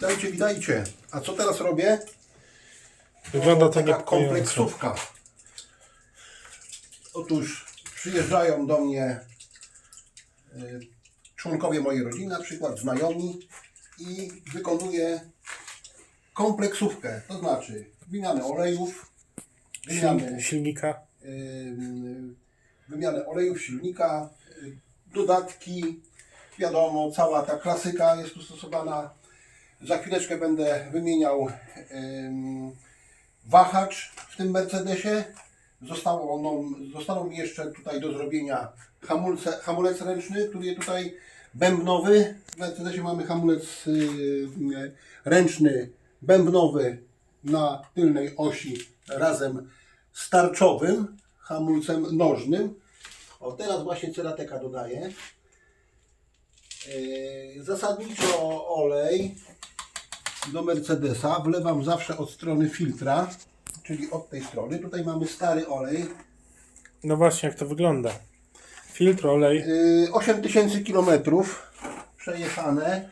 Witajcie, witajcie. A co teraz robię? Wygląda to taka kompleksówka. Otóż przyjeżdżają do mnie y, członkowie mojej rodziny, na przykład znajomi i wykonuję kompleksówkę, to znaczy wymianę olejów, wymianę, Sil- Silnika. ym, wymianę olejów silnika, y, dodatki, wiadomo, cała ta klasyka jest tu stosowana. Za chwileczkę będę wymieniał ym, wahacz w tym Mercedesie. Zostało ono, zostało mi jeszcze tutaj do zrobienia hamulce, hamulec ręczny, który jest tutaj bębnowy. W Mercedesie mamy hamulec ręczny bębnowy na tylnej osi razem z tarczowym hamulcem nożnym. O, teraz właśnie cerateka dodaję. Yy, Zasadniczo olej do Mercedesa wlewam zawsze od strony filtra, czyli od tej strony. Tutaj mamy stary olej. No właśnie, jak to wygląda. Filtr, olej. Yy, 8000 km przejechane.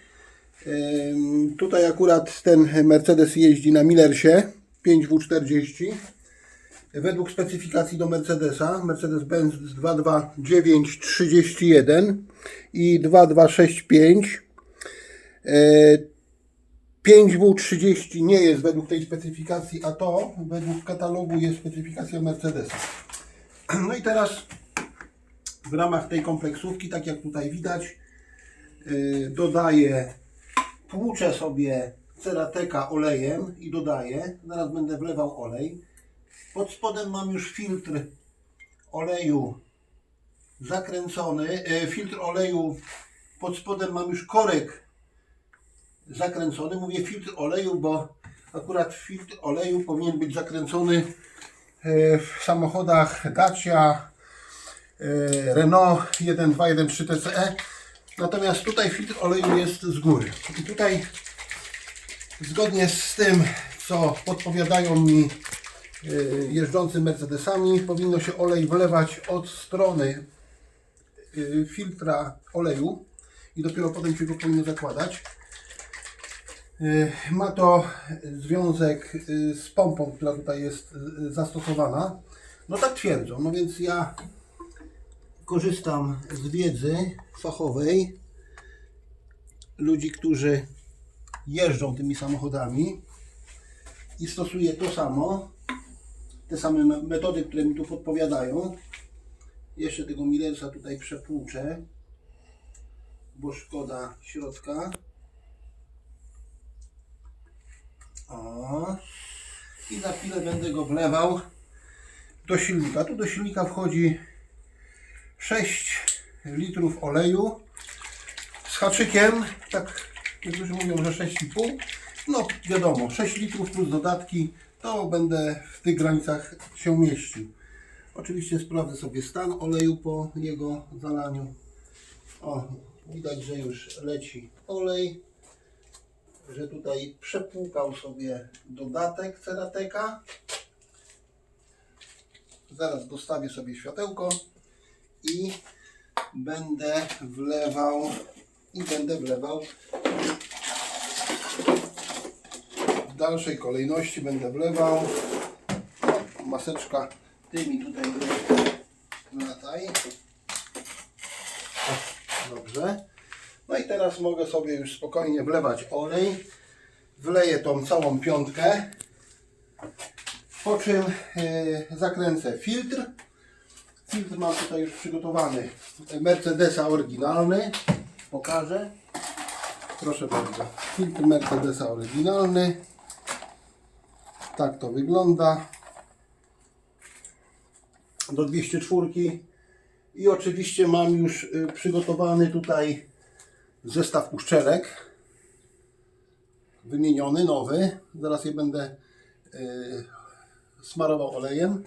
Yy, Tutaj akurat ten Mercedes jeździ na Millersie 5W40. Według specyfikacji do Mercedesa, Mercedes-Benz 22931 i 2265. Yy, 5W30 nie jest według tej specyfikacji, a to według katalogu jest specyfikacja Mercedesa. No i teraz w ramach tej kompleksówki, tak jak tutaj widać, yy, dodaję, tłuczę sobie cerateka olejem i dodaję, zaraz będę wlewał olej. Pod spodem mam już filtr oleju zakręcony, yy, filtr oleju, pod spodem mam już korek zakręcony. Mówię filtr oleju, bo akurat filtr oleju powinien być zakręcony yy, w samochodach Dacia, e, Renault 1213 TCE. Natomiast tutaj filtr oleju jest z góry. I tutaj zgodnie z tym, co podpowiadają mi e, jeżdżący Mercedesami, powinno się olej wlewać od strony e, filtra oleju i dopiero potem się go powinno zakładać. E, Ma to związek e, z pompą, która tutaj jest e, zastosowana. No tak twierdzą. No więc ja korzystam z wiedzy fachowej ludzi, którzy jeżdżą tymi samochodami i stosuję to samo, te same me- metody, które mi tu podpowiadają. Jeszcze tego Millersa tutaj przepłuczę, bo szkoda środka. O. I za chwilę będę go wlewał do silnika. Tu do silnika wchodzi 6 litrów oleju z haczykiem, tak niektórzy mówią, że 6,5. No wiadomo, 6 litrów plus dodatki, to będę w tych granicach się mieścił. Oczywiście sprawdzę sobie stan oleju po jego zalaniu. O, widać, że już leci olej, że tutaj przepłukał sobie dodatek cerateka. Zaraz dostawię sobie światełko i będę wlewał i będę wlewał. W dalszej kolejności będę wlewał. Maseczka tymi tutaj lataj O, dobrze no i teraz mogę sobie już spokojnie wlewać olej wleję tą całą piątkę po czym e, zakręcę filtr Filtr mam tutaj już przygotowany Mercedesa oryginalny. Pokażę. Proszę bardzo. Filtr Mercedesa oryginalny. Tak to wygląda. Do 204. I oczywiście mam już y, przygotowany tutaj zestaw uszczelek. Wymieniony, nowy. Zaraz je będę y, smarował olejem.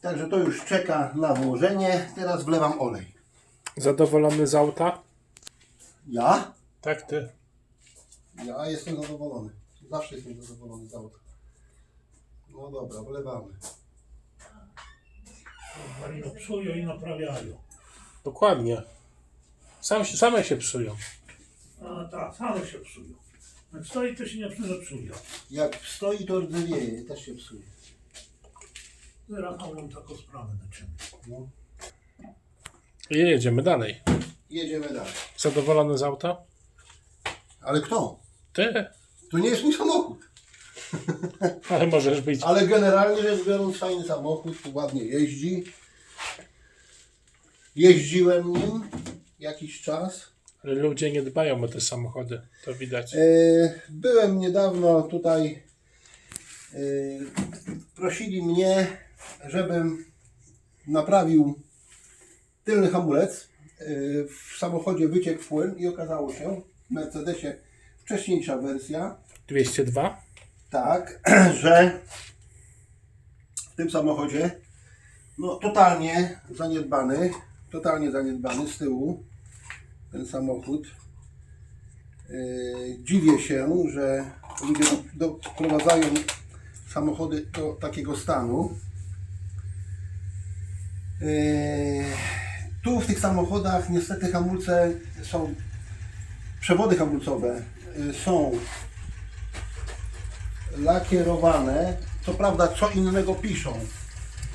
Także to już czeka na włożenie. Teraz wlewam olej. Zadowolony z auta? Ja? Tak, ty. Ja jestem zadowolony. Zawsze jestem zadowolony z auta. No dobra, wlewamy. Psują i naprawiają. Dokładnie. Sam, się- same się psują. A tak, same się psują. Jak stoi, to się nie psują. Jak stoi, to rdzewieje, też się psuje. Zaraz mam taką sprawę na czym. No. I jedziemy dalej. Jedziemy dalej. Zadowolony z auta? Ale kto? Ty. To nie jest mój samochód. Ale możesz być. Ale generalnie rzecz biorąc, fajny samochód, ładnie jeździ. Jeździłem nim jakiś czas. Ale ludzie nie dbają o te samochody. To widać. E, Byłem niedawno tutaj. e, Prosili mnie, żebym naprawił tylny hamulec. E, W samochodzie wyciekł płyn i okazało się w Mercedesie wcześniejsza wersja, 202. tak, że w tym samochodzie no totalnie zaniedbany, totalnie zaniedbany z tyłu ten samochód. Yy, dziwię się, że ludzie doprowadzają samochody do takiego stanu. Yy, tu w tych samochodach niestety hamulce są, przewody hamulcowe yy, są lakierowane. Co prawda co innego piszą,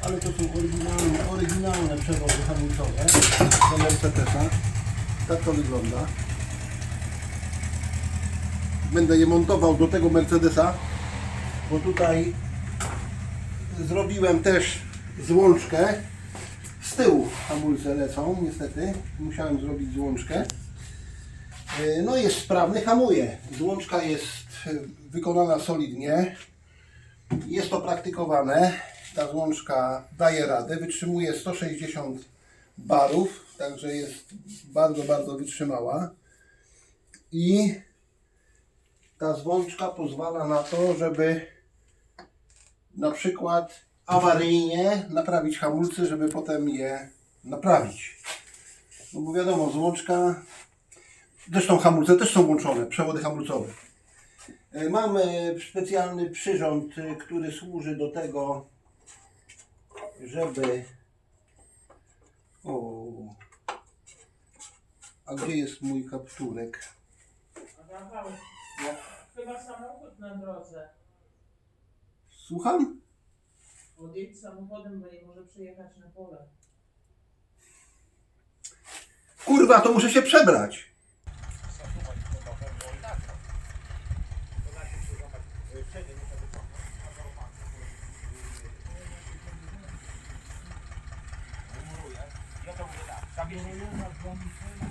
ale to są oryginalne, oryginalne przewody hamulcowe do Mercedesa. Tak to wygląda. Będę je montował do tego Mercedesa, bo tutaj zrobiłem też złączkę. Z tyłu hamulce lecą, niestety. Musiałem zrobić złączkę. Yy, No jest sprawny, hamuje. Złączka jest yy, wykonana solidnie. Jest to praktykowane. Ta złączka daje radę. Wytrzymuje 160 barów, także jest bardzo, bardzo wytrzymała. I ta złączka pozwala na to, żeby na przykład awaryjnie naprawić hamulce, żeby potem je naprawić. No bo wiadomo, złączka Zresztą hamulce też są włączone, przewody hamulcowe. E, Mamy specjalny przyrząd, e, który służy do tego, żeby. O. A gdzie jest mój kapturek? Rafał, chyba samochód na drodze. Słucham? Odjedź samochodem, bo nie może przyjechać na pole. Kurwa, to muszę się przebrać.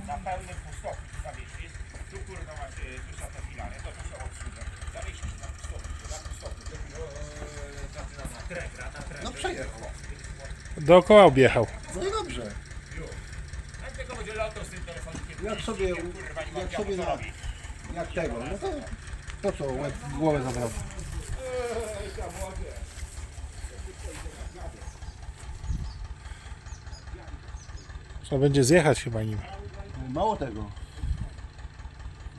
Na pełnym pustoku zawiesić. Tu kurwa macie wysokie filary, to tu się odsunie. Zawiesić na pustoku, na pustoku. Na tregra, na tregra. No przejechał. Dookoła objechał. No i dobrze. A tylko będzie latał z tym telefonikiem. Jak sobie, Kurwa, nie jak ma sobie na, jak tego, no to po co łeb głowę zabrał? Trzeba będzie zjechać chyba nim. Mało tego.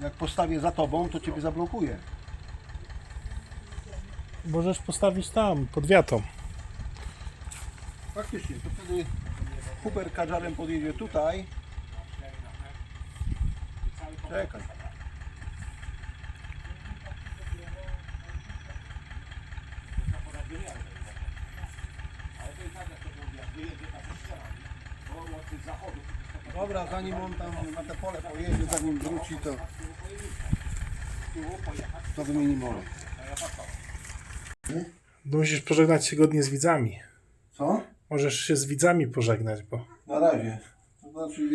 Jak postawię za tobą, to ciebie zablokuje. Możesz postawić tam, pod wiatą. Faktycznie, to wtedy Huber kadżarem podjedzie tutaj. Czekaj. Dobra, zanim on tam na te pole pojedzie, zanim wróci, to to wymienimy olej. No Musisz pożegnać się godnie z widzami. Co? Możesz się z widzami pożegnać, bo Na razie. To znaczy,